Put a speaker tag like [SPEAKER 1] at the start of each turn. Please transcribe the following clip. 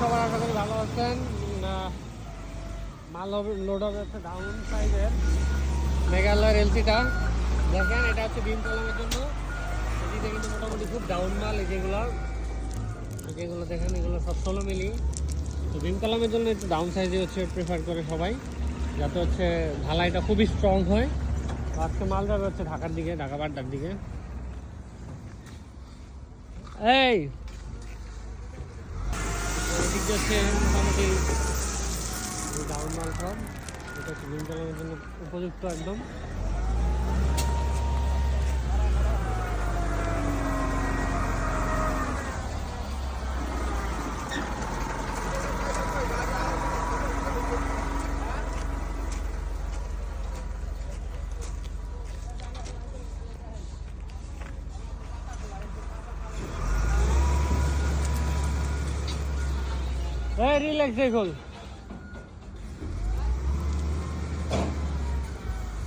[SPEAKER 1] সবাই আশা করি ভালো আছেন। মাল হবে লোড হবে হচ্ছে ডাউন সাইজের মেঘালয়ের এলসিটা দেখেন, এটা হচ্ছে বিম কলমের জন্য। এদিকে কিন্তু মোটামুটি খুব ডাউন মাল, এই যেগুলো। যেগুলো দেখেন, এগুলো সব ষোলো মিলি। তো বিম কলমের জন্য একটু ডাউন সাইজে হচ্ছে প্রেফার করে সবাই। যাতে হচ্ছে ঢালাইটা খুবই স্ট্রং হয়। আজকে মাল যাবে হচ্ছে ঢাকার দিকে, ঢাকা বাড্ডার দিকে। এই! হচ্ছে মোটামুটি ডাউন মাল সব এটা সিলিন্ডারের জন্য উপযুক্ত একদম। রিল্যাক্স দেখুন